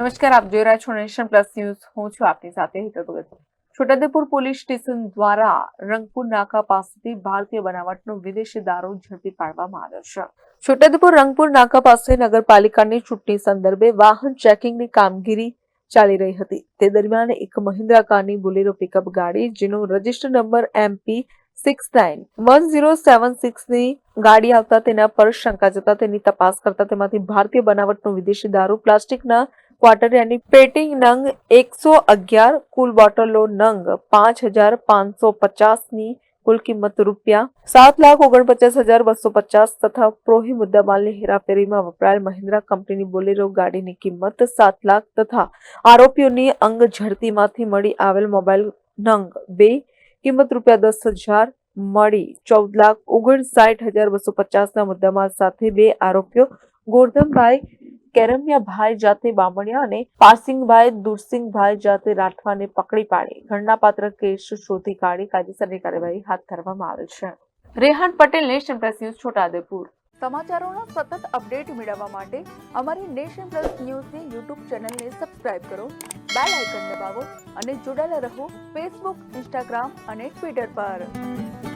નમસ્કાર, આપ જોઈ રહ્યા છો નેશન પ્લસ ન્યૂઝ. હું છું આપની સાથે હિતલ ભગત. છોટાઉદેપુર પોલીસ સ્ટેશન દ્વારા રંગપુર નાકા પાસેથી ભારતીય બનાવટનો વિદેશી દારૂ ઝડપી પાડવામાં આવ્યો છે. છોટાઉદેપુર રંગપુર નાકા પાસે નગરપાલિકાની ચૂંટણી સંદર્ભે વાહન ચેકિંગની કામગીરી ચાલી રહી હતી. તે દરમિયાન એક મહિન્દ્રા કારની બોલેરો પિકઅપ ગાડી, જેનો register number MP six nine one zero seven સિક્સની ગાડી આવતા તેના પર શંકા જતા તેની તપાસ કરતા તેમાંથી ભારતીય બનાવટનો વિદેશી દારૂ, પ્લાસ્ટિકના ક્વાટરિયાની પેટિંગ નંગ એકસો અગિયાર કુલ બોટલો નંગ પાંચ હજાર પાંચસો પચાસની કુલ કિંમત રૂપિયા સાત લાખ ઓગણપચાસ હજાર બસો પચાસ તથા પ્રોહી મુદ્દામાલની હેરાફેરીમાં વપરાયેલ મહિન્દ્રા કંપનીની બોલેરો ગાડીની કિંમત સાત લાખ તથા આરોપીઓની અંગ ઝડતીમાંથી મળી આવેલ મોબાઈલ નંગ બે કિંમત રૂપિયા દસ હજાર મળી ચૌદ લાખ ઓગણસાઠ હજાર બસો પચાસના મુદ્દામાલ સાથે બે આરોપીઓ ગોરધમભાઈ કેરમિયાભાઈ જાતે બામણિયા અને પારસિંગભાઈ દુરસિંગભાઈ જાતે રાઠવાને પકડી પાડી. ઘટનાપાત્ર કેસ શોધી કાઢી કાયદેસરની કાર્યવાહી હાથ ધરવામાં આવેલ છે. Rehan Patel nation plus news Chhotaudepur. સમાચારોનો સતત અપડેટ મેળવવા માટે અમારી નેશન પ્લસ ન્યૂઝની યુટ્યુબ ચેનલને સબસ્ક્રાઇબ કરો, બેલ આઇકન દબાવો અને જોડાયેલા રહો ફેસબુક, ઇન્સ્ટાગ્રામ અને ટ્વિટર પર.